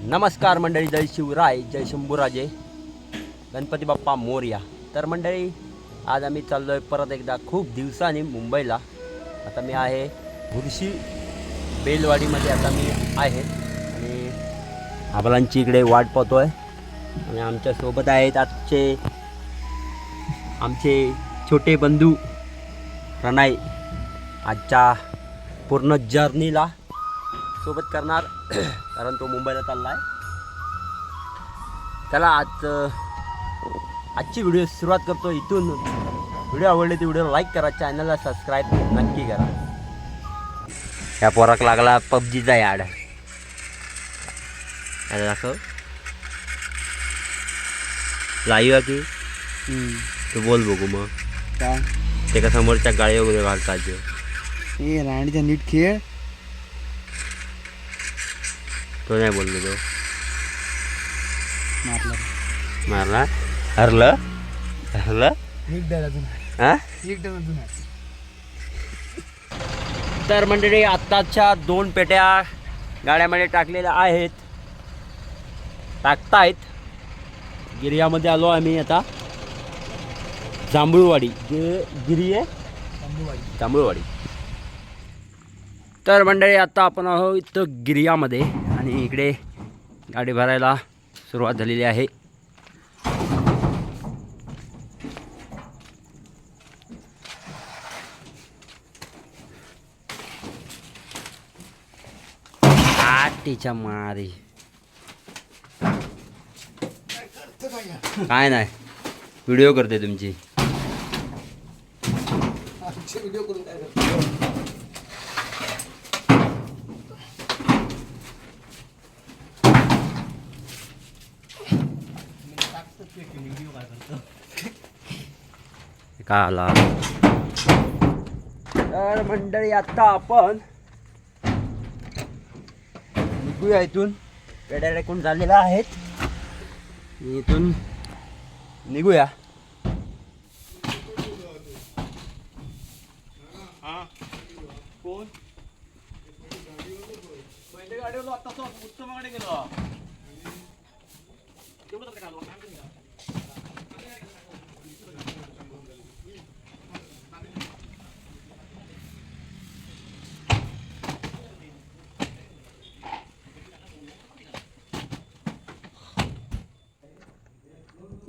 नमस्कार मंडळी जय शिवराय जय शंभूराजे गणपती बाप्पा मोर्या. तर मंडळी आज आम्ही चाललो आहे परत एकदा खूप दिवसांनी मुंबईला. आता मी आहे बुरशी बेलवाडीमध्ये आता मी आहे. आणि आबालांची इकडे वाट पाहतो आहे आणि आमच्यासोबत आहेत आजचे आमचे छोटे बंधू प्रणय. आजच्या पूर्ण जर्नीला सोबत करणार. कारण तो मुंबईला चालला आहे त्याला आज आजची व्हिडिओ सुरुवात करतो इथून. व्हिडिओ आवडले तर व्हिडिओ लाईक करा चॅनलला सबस्क्राईब नक्की करा. या पोराक लागला पबजीचा याड दाखव. लाईव्ह आहे की? तू बोल बघू मग. काय? ते का समोरच्या गाळी वगैरे घालतात राणीचा नीट खेळ. तो नाही बोललो तो? मारला. मारला? हरलं? हरलं? एक डर अजून हा? एक डर अजून तर मंडळी आत्ताच्या दोन पेट्या गाड्यामध्ये टाकलेल्या आहेत. टाकतायत. गिर्यामध्ये आलो आम्ही आता. जांभूळवाडी. गे गिरी आहे? जांभूळवाडी. तर मंडळी आता आपण आहोत इथं गिर्यामध्ये. आणि इकडे गाडी भरायला सुरुवात झालेली आहे. आटीच्या मारी. काय नाही. व्हिडिओ करते तुमची. व्हिडिओ करून का आला तर मंडळी आता आपण निघूया इथून. पेड्या रेकून झालेला आहेत. इथून निघूया.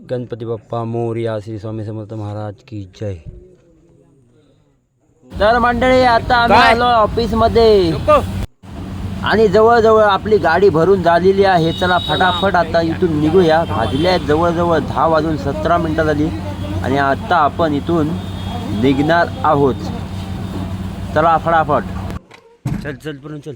गणपती बाप्पा मोरया श्री स्वामी समर्थ महाराज की जय। तर मंडळी आता आम्ही? आलो ऑफिसमध्ये आणि जवळजवळ आपली गाडी भरून झालेली आहे. चला फटाफट आता इथून निघूया. भाजल्या आहेत जवळजवळ दहा वाजून सतरा मिनटं झाली. आणि आता आपण इथून निघणार आहोत. चला फटाफट. चल चल पण चल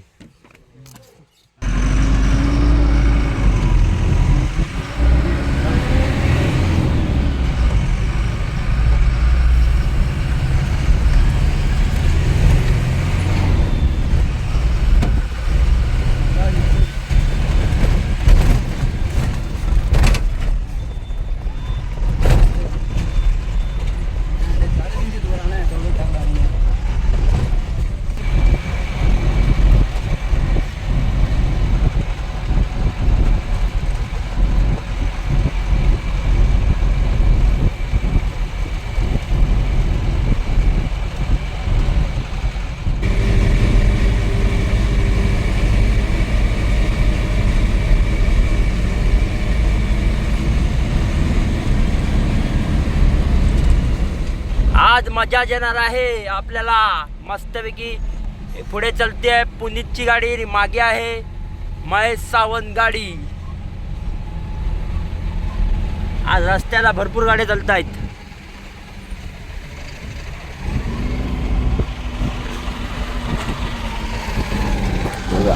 आज मजा येणार आहे आपल्याला. मस्तपैकी पुढे चलते आहे पुनीतची गाडी मागे आहे महेश सावंत गाडी. आज रस्त्याला भरपूर गाड्या चालत आहेत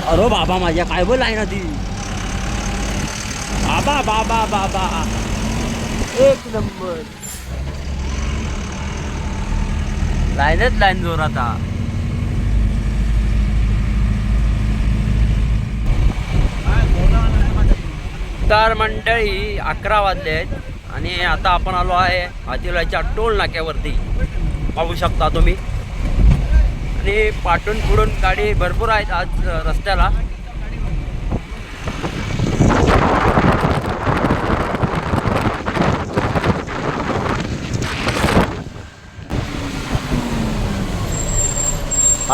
अरे बाबा माझ्या काय बोल आहे ना ती? बाबा बाबा बाबा. एक नंबर. लाईनच लाईन जोर आता. तर मंडळी अकरा वाजले आहेत आणि आता आपण आलो आहे आदिलाच्या टोल नाक्यावरती. पाहू शकता तुम्ही. आणि पाठून पुढून गाडी भरपूर आहेत आज रस्त्याला.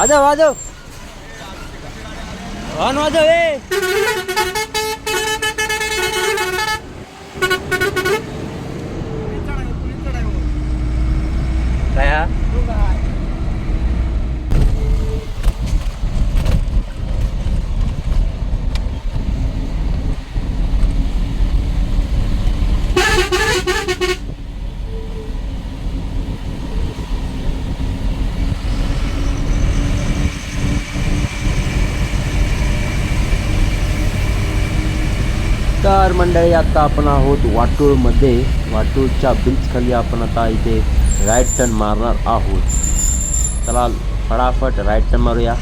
વાજો વાજો વાન વાજો એ. કયા? तर मंडळी आता आपण आहोत वाटूळमध्ये. वाटूळच्या बीच आपण आता इथे राईट टर्न मारणार आहोत. चला फटाफट राईट टर्न मारूया.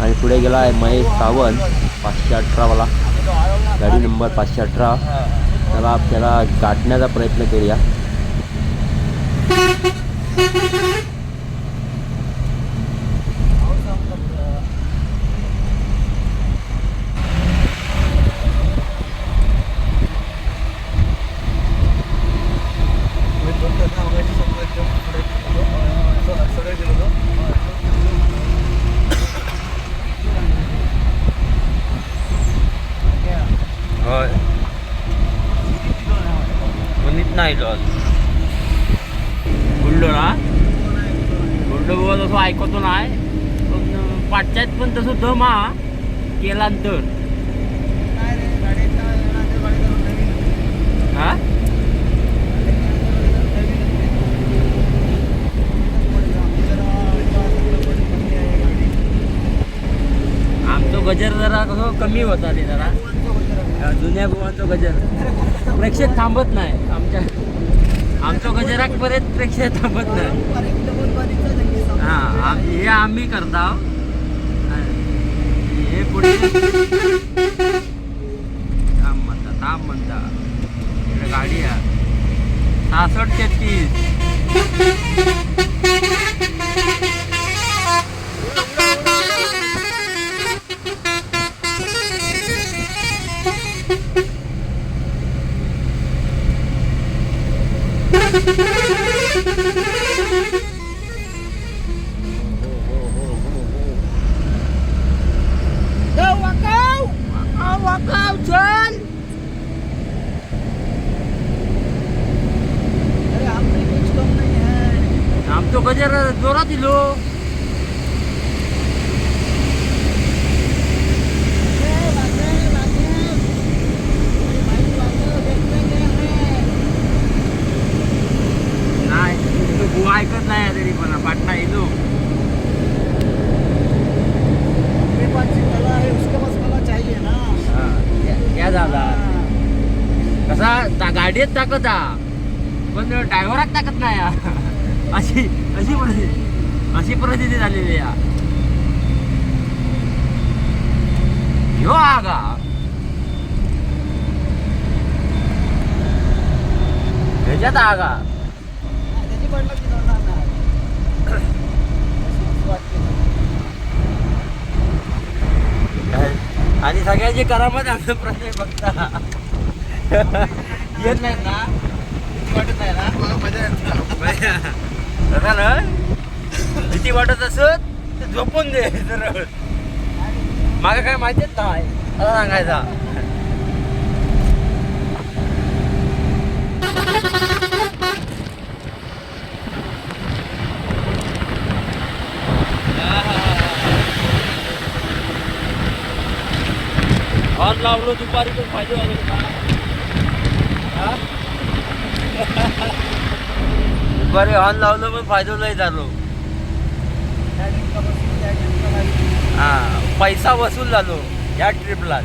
आणि पुढे गेला आहे महेश सावंत पाचशे अठरावाला. गाडी नंबर पाचशे अठरा. त्याला आपल्याला गाठण्याचा प्रयत्न करूया होय कोणीच नाही लॉस बुलढो ना बुलढो बाबा तसं ऐकतो नाही पण पाठच्यात पण तसं दम हा केला तर? हा? आमचं गजर जरा कसं कमी होता ते जरा. जुन्या गोवांचा गजर. प्रेक्षक थांबत नाही. आमच्या आमचं परत प्रेक्षक थांबत नाही. हा हे आम्ही करता. हे पुढे. थांब म्हणता थांब म्हणता. इकडे गाडी आहे. सहासष्ट तेहतीस आमचं जोरात दिलो. नाही तो ऐकत नाही तरी पण पाटणा येतो. या झाला कसा ता- गाडीत ताकद हा. पण ड्रायव्हरात ताकद नाही हा. अशी अशी परिस्थिती. अशी परिस्थिती झालेली आहे. ह्यो आगा. ह्याच्यात आगा. आणि सगळ्यांची करामत आमचं प्रश्न बघता. येत नाहीत ना? वाटत नाही ना? तसा ना भीती वाटत असत ते झोपून दे सरळ. मागे काय माहितीच नाही असं सांगायचा. हॉर्न लावलो दुपारी पण पाहिजे झाले का? दुपारी हॉर्न लावलं पण फायदो नाही झालो. हा पैसा वसूल झालो या ट्रिपला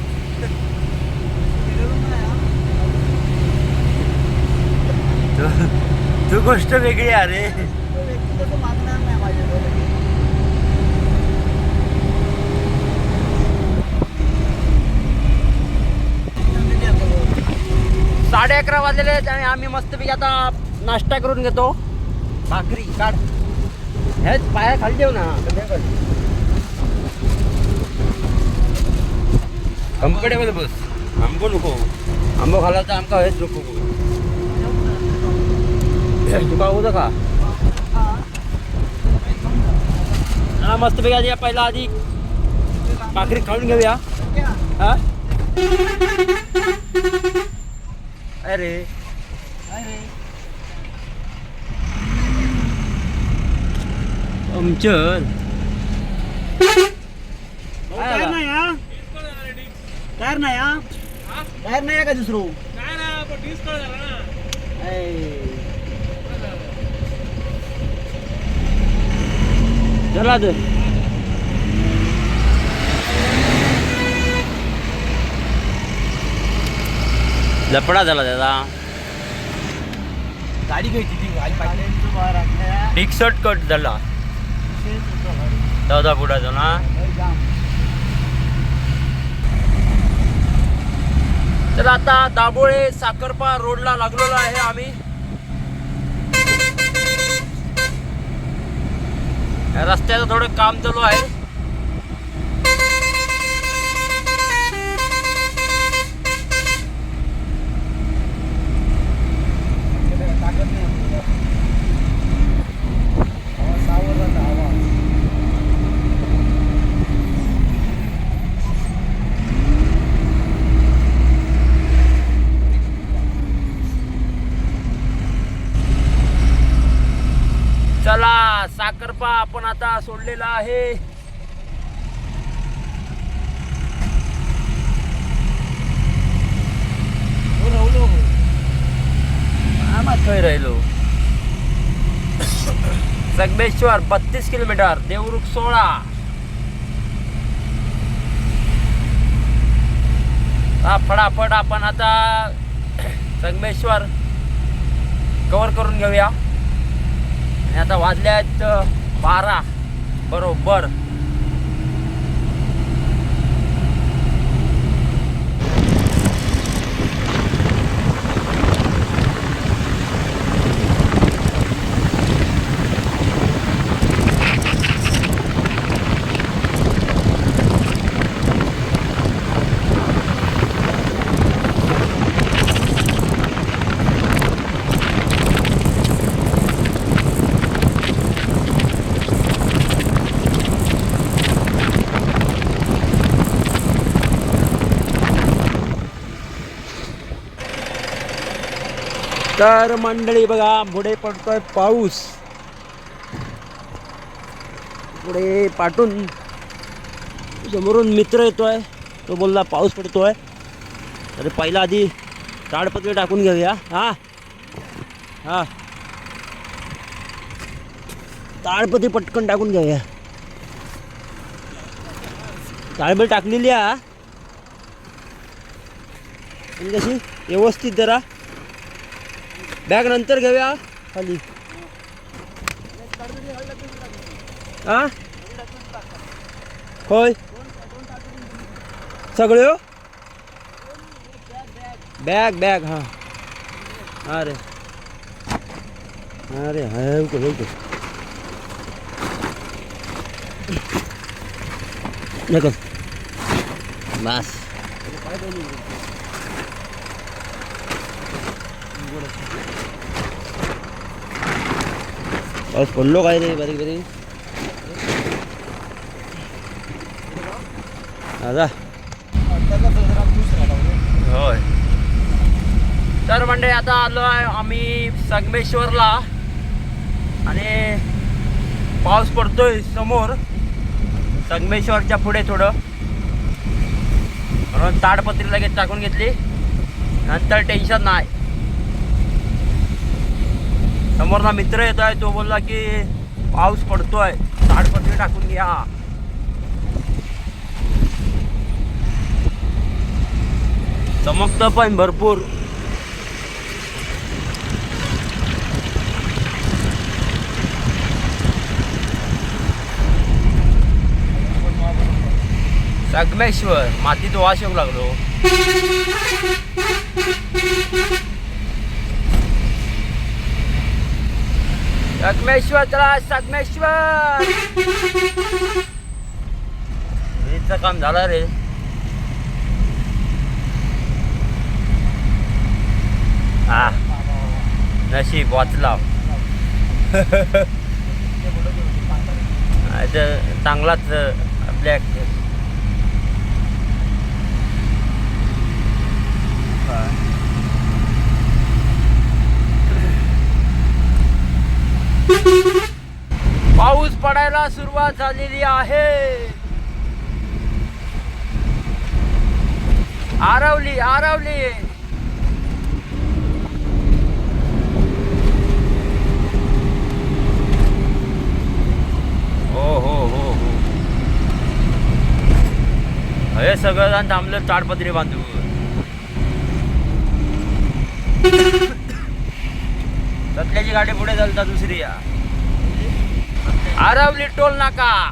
तू गोष्ट वेगळी अरे साडे अकरा वाजलेले आहेत आणि आम्ही मस्तपैकी आता नाश्ता करून घेतो. भाकरी काढ. हेच पाया खाली देऊ ना. कम्फर्टेबल बस. आंबो नको. आंबो खाला तर आमका हेच नको तुका होतं का? चला मस्तपैकी आधी पहिला आधी. भाकरी खाऊन घेऊया. हा? अरे. पंक्चर टायर नाही हा? टायर नाही हा? टायर नाही का दुसरं? चला तर. लपडा झाला त्याचा. गाडी घ्यायची ती गाडी बिग शॉट कट झाला. दादा बुडाचा ना? तर आता दाबोळे साखरपा रोडला लागलेलो आहे आम्ही. रस्त्याचं थोडं काम चालू आहे ताकद नाही हवा सावर जातं हवा चला साखरपा आपण आता आहे. थंय राहिलो संगमेश्वर बत्तीस किलोमीटर देवरुख सोळा. हा फटाफट आपण आता संगमेश्वर कवर करून घेऊया. आणि आता वाजले आहेत बारा. બરોબર. तर मंडळी बघा पुढे पडतोय पाऊस. पुढे पाठून समोरून मित्र येतोय तो बोलला पाऊस पडतोय. तर पहिला आधी ताडपत्री टाकून घेऊया. हा. हा. ताडपत्री पटकन टाकून घेऊया. ताडपत्री टाकलेली आहे कशी? व्यवस्थित जरा. बॅग नंतर घेऊया. खाली. आ? होय. सगळे हो? बॅग बॅग हा. अरे. अरे हा को बस. पाऊस पडलो काय रे बारीक बारीक। दादा होय। तर म्हणजे आता आलो आहे आम्ही संगमेश्वरला. आणि पाऊस पडतोय समोर. संगमेश्वरच्या पुढे थोडं. म्हणून ताडपत्री लगेच टाकून घेतली. नंतर टेन्शन नाही. समोरला मित्र येत आहे तो बोलला की पाऊस पडतोय ताडपत्री टाकून घ्या. चमकतं पण भरपूर. संगमेश्वर मातीत वास येऊ लागलो. संगमेश्वर चला संगमेश्वर! ब्रिजचं काम झालं रे. हा नशीब वाचला. चांगलाच आपल्या पाऊस पडायला सुरुवात झालेली आहे. आरवली आरवली. हो हो हो हो. हे सगळं थांबलं ताडपत्री बांधू सत्याची गाडी पुढे चालता दुसरी या. आरवली टोल नाका.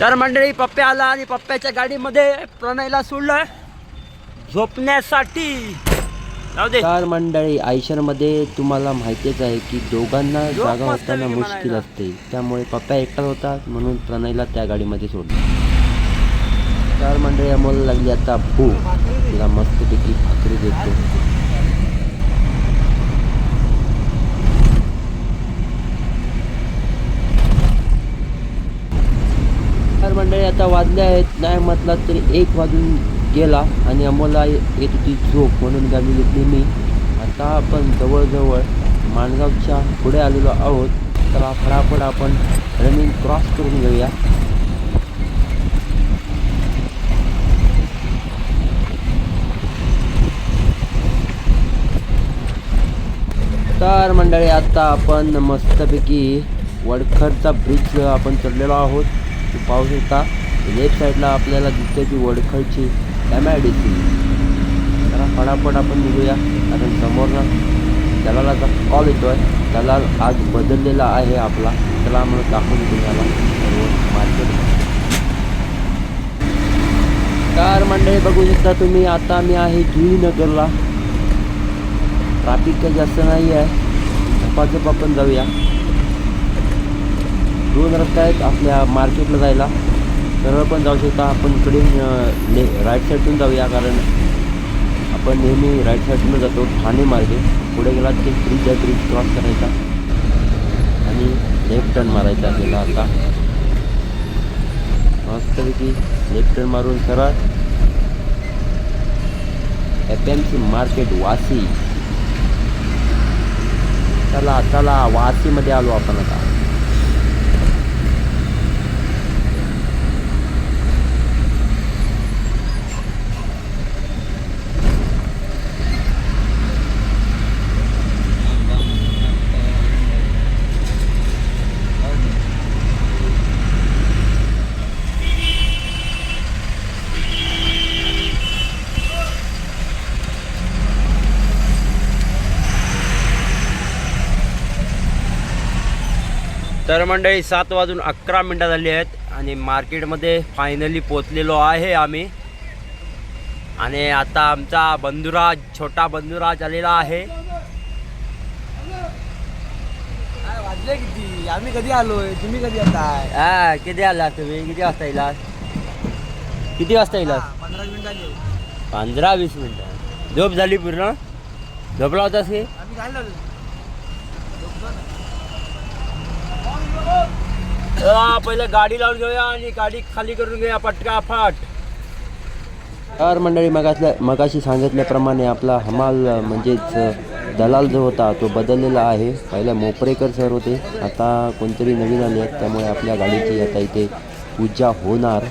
तर मंडळी पप्प्या आला आणि पप्प्याच्या गाडीमध्ये प्रणयला सोडलं. झोपण्यासाठी. कार मंडळी आयशरमध्ये तुम्हाला माहितीच आहे की दोघांना जागा होताना पैकी मुश्किल. असते. त्यामुळे पप्पा एकटा होता म्हणून प्रणयला त्या गाडीमध्ये सोडलं. कार मंडळी अमोल लागली आता भूक तिला मस्तपैकी भाकरी देतो. कार मंडळी आता वाजले आहेत. नाही म्हटलं तरी एक वाजून गेला आणि अमोलला येत होती झोप म्हणून गाडी घेतली मी आता आपण जवळजवळ माणगावच्या पुढे आलेलो आहोत. तर फटाफट आपण रनिंग क्रॉस करून घेऊया. तर मंडळी आता आपण मस्तपैकी वडखरचा ब्रिज आपण चढलेलो आहोत. तू पाहू शकता लेफ्ट साईडला आपल्याला दिसते की वडखरची एम आय डी सी जरा फटाफट आपण निघूया. कारण समोरनं दलालाचा कॉल येतो आहे दलाल आज बदललेला आहे आपला. त्याला आम्हाला दाखवून तुम्हाला. सर्व मार्केट कार मंडळी बघू शकता तुम्ही आता मी आहे जुईनगरला. ट्रॅफिक काही जास्त नाही आहे. झपाझप आपण जाऊया. दोन रस्ते आहेत आपल्या मार्केटला जायला. सरळ पण जाऊ शकता. आपण इकडे ने राईट साईडतून जाऊया. कारण आपण नेहमी राईट साईडतून जातो ठाणे मार्गे. पुढे गेलात की ब्रिज आहे ब्रिज क्रॉस करायचा. आणि लेफ्ट टर्न मारायचा आपल्याला आता. मस्तपैकी लेफ्ट टर्न मारून सरळ. एफ एम सी मार्केट वासी. चला चला वासीमध्ये आलो आपण आता. तर मंडळी सात वाजून अकरा मिनटं झाली आहेत आणि मार्केटमध्ये फायनली पोचलेलो आहे आम्ही. आणि आता आमचा बंधुराज छोटा बंधुराज आलेला आहे. वाजले किती? आम्ही कधी आलोय? तुम्ही कधी येताय? हा किती आला तुम्ही? किती वाजता येला? किती वाजता येला? पंधरा पंधरा वीस मिनटं. झोप झाली पूर्ण? झोपला होतास की? आम्ही काय झालो हा, पहिले गाडी लावून घेऊया आणि गाडी खाली करून घेऊया पटकाफाट. तर मंडळी मगातल्या मगाशी सांगितल्याप्रमाणे आपला हमाल म्हणजेच दलाल जो होता तो बदललेला आहे. पहिला मोपरेकर सर होते. आता कोणतरी नवीन आले आहेत त्यामुळे आपल्या गाडीची आता इथे पूजा होणार.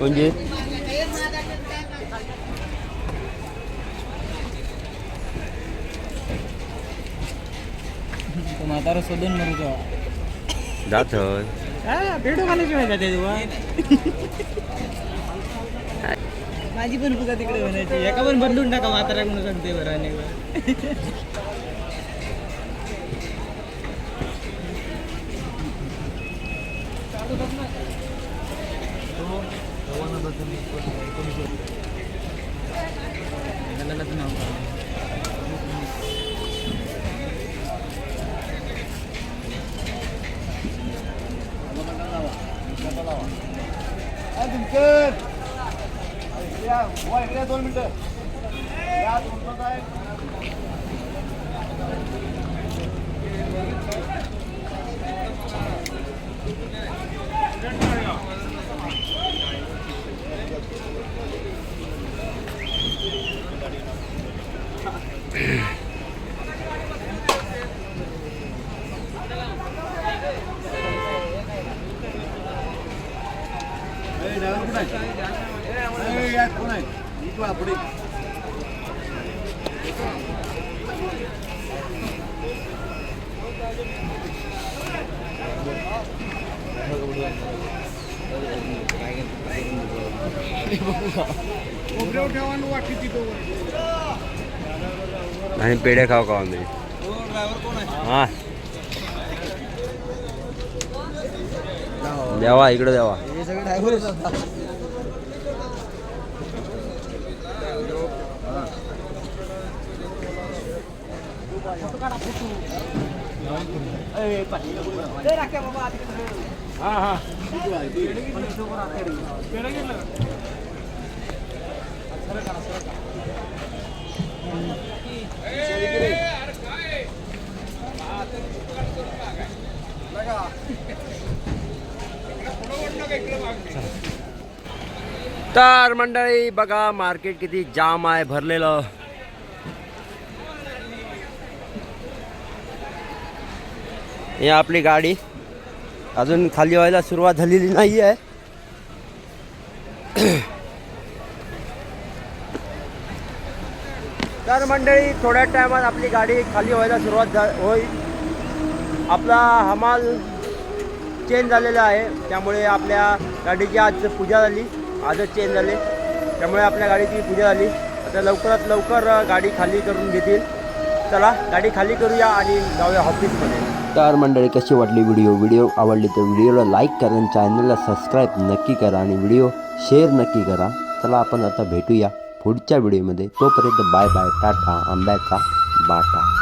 म्हणजे? म्हातारा सोदून मरूचो जात पेटो घालायची माहिती आहे तुला माझी पण पुजा तिकडे म्हणायची एका पण बदलून टाका म्हातारा म्हणून सांगते बरं अनेक एकोणीस तुमचं? दोन मिनटं आणि पेढे खाऊ का आम्ही ड्रायव्हर कोण आहे हा। द्यावा इकडे द्यावा हे सगळे ड्रायव्हरच असतात हा हा। तर मंडळी बघा मार्केट किती जाम आहे भरलेलं. ही आपली गाडी. अजून खाली व्हायला सुरुवात झालेली नाही आहे तर मंडळी थोड्या टायमात आपली गाडी खाली व्हायला सुरुवात झा होईल. आपला हमाल चेंज झालेला आहे. त्यामुळे आपल्या गाडीची आज पूजा झाली. आजच चेंज झाले. त्यामुळे आपल्या गाडीची पूजा झाली. आता लवकरात लवकर गाडी खाली करून घेतील. चला गाडी खाली करूया आणि जाऊया ऑफिसमध्ये. तर मंडळी कशी वाटली व्हिडिओ? व्हिडिओ आवडली तर व्हिडिओला लाईक करा आणि चॅनलला सबस्क्राईब नक्की करा आणि व्हिडिओ शेअर नक्की करा. चला आपण आता भेटूया. पुढच्या व्हिडिओमध्ये. तोपर्यंत बाय बाय टाटा आंब्याचा बाटा.